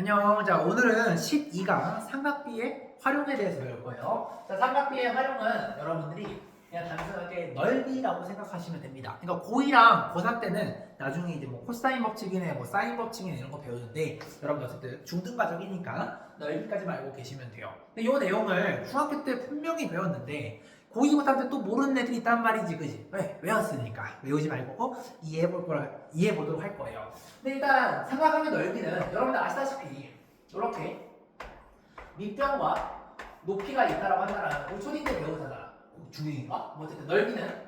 안녕. 자, 오늘은 12강 삼각비의 활용에 대해서 배울 거예요. 자, 삼각비의 활용은 여러분들이 그냥 단순하게 넓이라고 생각하시면 됩니다. 그러니까 고2랑 고3 때는 나중에 이제 뭐 코사인 법칙이네, 뭐 사인 법칙이네 이런 거 배우는데 여러분 어쨌든 중등 과정이니까 넓이까지만 알고 계시면 돼요. 근데 이 내용을 중학교 때 분명히 배웠는데 고2, 고3 때또 모르는 애들이 있단 말이지, 그지? 왜? 외웠으니까. 외우지 말고 이해해 볼 거라, 이해해 보도록 할 거예요. 근데 일단 삼각형의 넓이는 여러분들 아시다시피 이렇게 밑변과 높이가 있다라고 한다는 우리 초딩 때 배우잖아. 중딩인가? 뭐 어쨌든 넓이는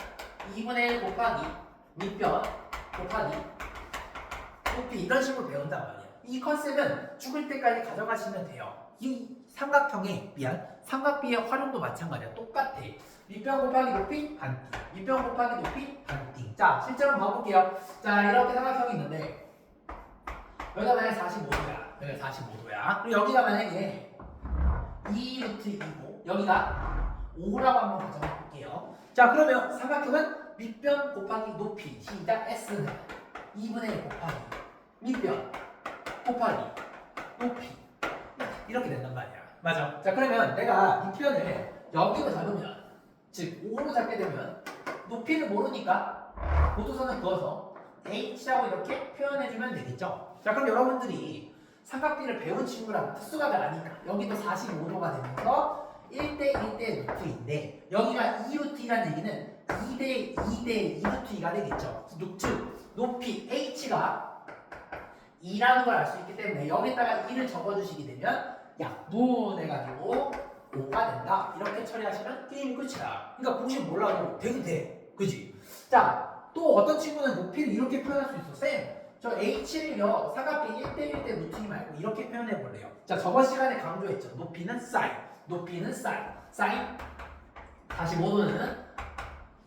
2분의 1 곱하기 밑변 곱하기 높이 이런 식으로 배운단 말이야. 이 컨셉은 죽을 때까지 가져가시면 돼요. 이 삼각형의 미안 삼각비의 활용도 마찬가지야. 똑같아. 밑변 곱하기 높이 반띵. 밑변 곱하기 높이 반띵. 자 실제로 한번 봐볼게요. 자 이렇게 삼각형이 있는데 여기가 만약에 45도야. 여기가 45도야. 그리고 여기가 만약에 2 루트 2고 여기가 5라고 한번 가정해 볼게요. 자 그러면 삼각형은 밑변 곱하기 높이 시작 S는 2분의 1 곱하기 밑변 곱하기 높이 이렇게 된단 말이야. 맞아. 자 그러면 내가 밑변을 여기로 잡으면 즉 5로 잡게 되면 높이를 모르니까 고도선을 그어서 H라고 이렇게 표현해주면 되겠죠. 자 그럼 여러분들이 삼각비를 배운 친구라면 특수각을 아니까 여기도 45도가 되면서 1대 1대 루트인데 여기가 2루트이라는 얘기는 2대 2대 2루트이가 되겠죠. 즉 높이 H가 2라는 걸 알 수 있기 때문에 여기다가 2를 적어주시게 되면 약분해가지고 5가 된다. 이렇게 처리하시면 게임이 끝이야. 그러니까 공식 몰라도 되긴 돼. 그지? 자, 또 어떤 친구는 높이를 이렇게 표현할 수 있어. 쌤, 저 H를요, 사각비 1대1 대 루트이 말고 이렇게 표현해 볼래요. 자, 저번 시간에 강조했죠. 높이는 사인, 높이는 사인, 사인 45도는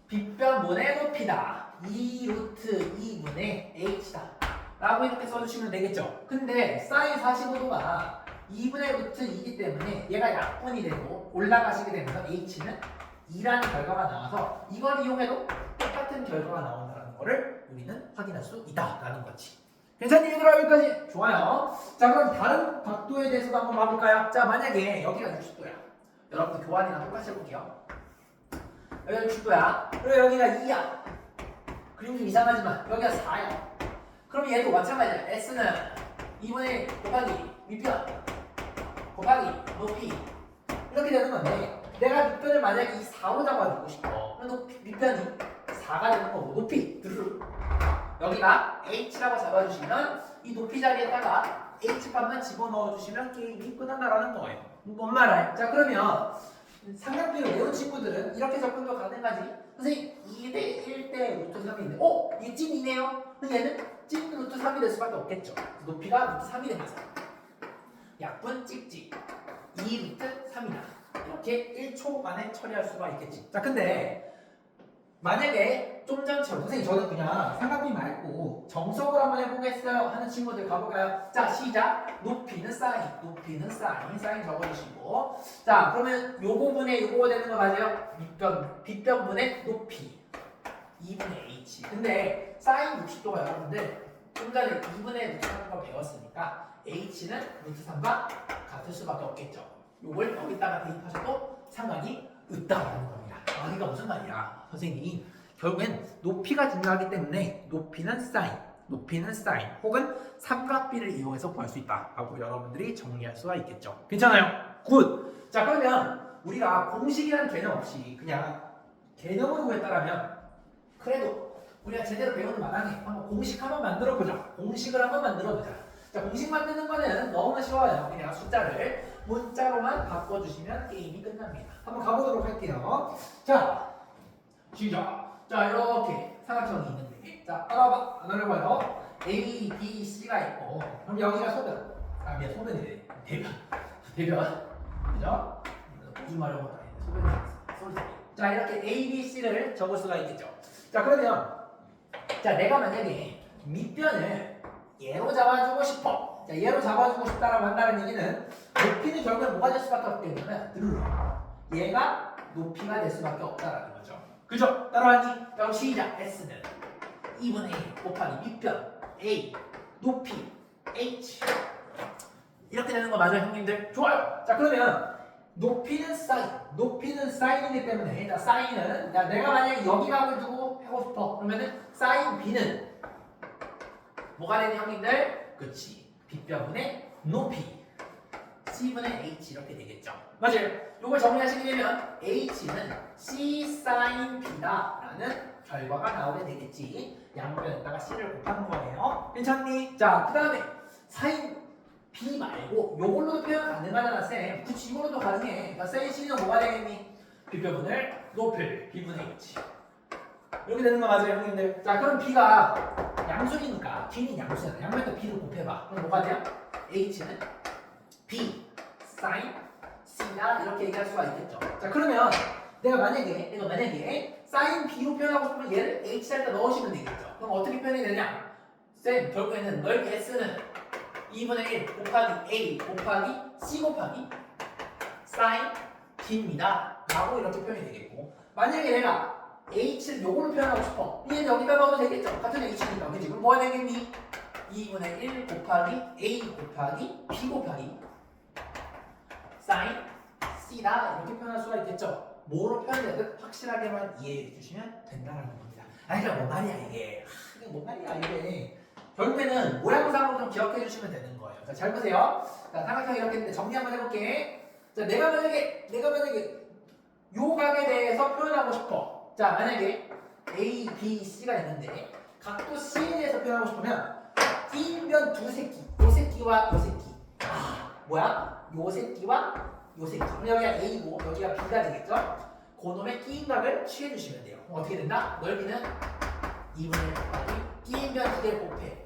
빗변분의 높이다. 2 루트 2분의 H다. 라고 이렇게 써주시면 되겠죠. 근데 사인 45도가 2분의 루트 2기 때문에 얘가 약분이 되고 올라가시게 되면 H는 2라는 결과가 나와서 이걸 이용해도 똑같은 결과가 나온다는 거를 우리는 확인할 수 있다라는 거지. 괜찮니 얘들아 여기까지? 좋아요. 자 그럼 다른 각도에 대해서도 한번 봐볼까요? 자 만약에 여기가 60도야. 여러분들 교환이랑 똑같이 해볼게요. 여기가 60도야. 그리고 여기가 2야. 그림 좀 이상하지만 여기가 4야. 그럼 얘도 마찬가지야. S는 2분의 곱하기 밑변 곱하기 높이 이렇게 되는 건데 내가 밑변을 만약에 이 4로 잡아주고 싶어. 그럼 높이, 밑변이 4가 되는 거고 높이 드르르 여기가 H라고 잡아주시면 이 높이 자리에다가 H값만 집어넣어 주시면 게임이 끝난다라는 거예요. 뭔 말이야? 자 그러면 삼각비를 외운 친구들은 이렇게 접근도 가능하지. 선생님 2대 1대 루트 3인데 어? 그럼 얘는 찐 루트 3이 될 수밖에 없겠죠. 높이가 루트 3이 되면서 약분 찍찍 2 루트 3이다. 이렇게 1초 만에 처리할 수가 있겠지. 자 근데 만약에 좀 전처럼 선생님 저는 그냥 삼각비 말고 정석으로 한번 해보겠어요 하는 친구들 가볼까요? 자 시작 높이는 사인 높이는 사인 사인 적어주시고 자 그러면 요 부분에 요거가 되는 거 맞아요? 밑변 빗변분의 높이 2분의 h 근데 사인 60도가 여러분들 좀 전에 2분의 루트 3거 배웠으니까 h는 루트 3과 같을 수밖에 없겠죠 요걸 여기다가 대입하셔도 상관이 없다라는 겁니다 아 그러니까 무슨 말이야 선생님 결국엔 높이가 중요하기 때문에 높이는 사인, 높이는 사인 혹은 삼각비를 이용해서 구할 수 있다라고 여러분들이 정리할 수가 있겠죠. 괜찮아요? 굿! 자 그러면 우리가 공식이라는 개념 없이 그냥 개념으로 구했다라면 그래도 우리가 제대로 배우는 마당에 한번 공식 한번 만들어 보자. 공식을 한번 만들어 보자. 자 공식 만드는 거는 너무 쉬워요. 그냥 숫자를 문자로만 바꿔주시면 게임이 끝납니다. 한번 가보도록 할게요. 자 시작. 자 이렇게 삼각형이 있는데 자안 어려워요 A, B, C가 있고 그럼 여기가 소변 아 미안 소변이래 대변 대변 그죠? 무슨 말이라고 다 했네 소변이 소리 자 이렇게 A, B, C를 적을 수가 있겠죠 자 그러면 자 내가 만약에 밑변을 얘로 잡아주고 싶어 자 얘로 잡아주고 싶다라고 한다는 얘기는 높이는 결국에 뭐가 될 수밖에 때문에 드르르 얘가 높이가 될 수밖에 없다라는 거죠 그죠? 따라하니? 그럼 시작. S는 2분의 1 곱하기 밑변 A 높이 H 이렇게 되는 거 맞아요, 형님들? 좋아요. 자, 그러면 높이는 사인, 높이는 사인이기 때문에 자, 사인은 야, 내가 만약에 여기각을 두고 하고 싶어. 그러면은 사인 B는 뭐가 되는 형님들? 그치. B뼈분의 높이. C분의 H 이렇게 되겠죠. 맞아요. 이걸 정리하시게 되면 H는 C sin B다 라는 결과가 나오게 되겠지. 양변에다가 C를 곱하는 거예요. 괜찮니? 자, 그 다음에 sin B 말고 요걸로도 표현 가능하잖아, 쌤. 그치, 이걸로도 가능해. 그러니까 쌤 C는 뭐가 되겠니? B표분을 높일 B분의 H. 이렇게 되는 거 맞아요, 형님들? 자, 그럼 B가 양수니까 B는 양수잖아. 양변에다 B를 곱해봐. 그럼 뭐가 돼요? H는 B sin C다 이렇게 얘기할 수가 있겠죠. 자, 그러면 내가 만약에 내가 만약에 sin B로 표현하고 싶으면 얘를 H 자리에다 넣으시면 되겠죠. 그럼 어떻게 표현이 되냐? 쌤, 결국에는 넓이 S는 2분의 1 곱하기 A 곱하기 C 곱하기 sin B입니다. 라고 이렇게 표현이 되겠고 만약에 내가 H를 요걸로 표현하고 싶어. 얘는 여기다 넣어도 되겠죠. 같은 H니까. 그치? 그럼 뭐가 되겠니? 2분의 1 곱하기 A 곱하기 B 곱하기 sin C다 이렇게 표현할 수가 있겠죠. 뭐로 표현되든 확실하게만 이해해 주시면 된다는 겁니다. 아니 그냥 뭔 말이야 이게. 하, 이게 뭔 말이야 이게. 결국에는 모양상으로 좀 기억해 주시면 되는 거예요. 자, 잘 보세요. 자, 삼각형 이렇게 했는데 정리 한번 해볼게. 자, 내가 만약에 내가 만약에 요 각에 대해서 표현하고 싶어. 자, 만약에 A, B, C가 있는데 각도 C에 대해서 표현하고 싶으면 띠인변 두 새끼, 요 새끼와 요 새끼. 아, 뭐야? 요 새끼와 요 새끼. 그럼 여기가 A고 여기가 B가 되겠죠? 그놈의 끼인 각을 취해 주시면 돼요. 그럼 어떻게 된다? 넓이는 2분의 1 곱하기 두 개를 곱해.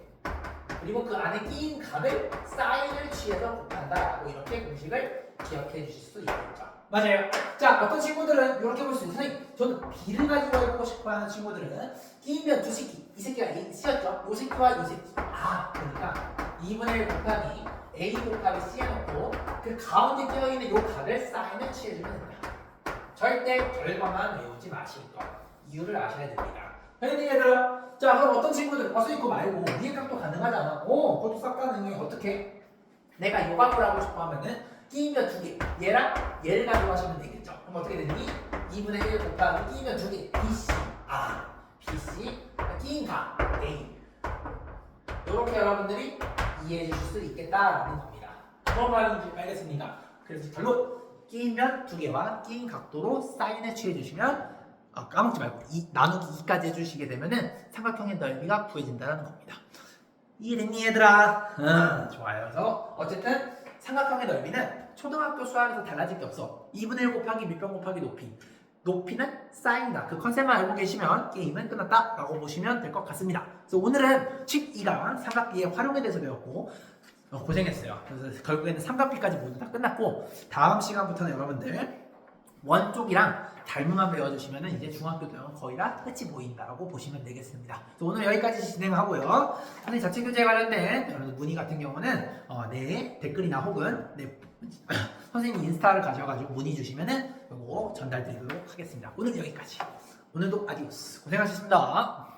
그리고 그 안에 끼인 값을 사인을 취해서 곱한다라고 이렇게 공식을 기억해 주실 수 있겠죠. 맞아요. 자, 어떤 친구들은 이렇게 볼 수 있어요. 저는 B를 가지고 해보고 싶어 하는 친구들은 끼면 두 새끼, 이 새끼가 A, C였죠? 요 새끼와 요 새끼. 아, 그러니까 2분의 1 곱하기 A 곱하기 C 해놓고 그 가운데 끼어있는 요 값을 사인을 취해주면 됩니다. 절대 결과만 외우지 것. 이유를 아셔야 됩니다. 형님 얘들아, 자, 그럼 어떤 친구들, 아, 선생님 그거 말고 위에 값도 가능하잖아. 오, 그것도 싹 가능해. 어떻게? 내가 요 값을 하고 싶어 하면은 끼면 두 개. 얘랑 얘를 가지고 하시면 되겠죠. 그럼 어떻게 되니? 2분의 1 곱하기 끼면 두 개. BC. 아, BC. 끼인 값. A. 이렇게 여러분들이 이해해 주실 수 있겠다라는 겁니다. 무슨 말인지 알겠습니까? 그래서 결론 끼면 두 개와 끼인 각도로 사인을 취해 주시면 아, 까먹지 말고 이, 나누기 2까지 해주시게 되면은 삼각형의 넓이가 구해진다는 겁니다. 이해됐니 얘들아? 응, 좋아요. 그래서 어쨌든 삼각형의 넓이는 초등학교 수학에서 달라질 게 없어. 2분의 1 곱하기 밑변 곱하기 높이. 높이는 사인이다. 그 컨셉만 알고 계시면 게임은 끝났다 라고 보시면 될 것 같습니다. 그래서 오늘은 칙 2강 삼각비의 활용에 대해서 배웠고 어, 고생했어요. 그래서 결국에는 삼각비까지 모두 다 끝났고 다음 시간부터는 여러분들 원 쪽이랑 닮음만 배워주시면 이제 중학교 되면 거의 다 끝이 보인다라고 보시면 되겠습니다. 오늘 여기까지 진행하고요. 선생님 자체 교재 관련된 여러분 문의 같은 경우는 어, 내 댓글이나 혹은 내 선생님 인스타를 가셔가지고 문의 주시면은 요거 전달드리도록 하겠습니다. 오늘 여기까지. 오늘도 아디오스 고생하셨습니다.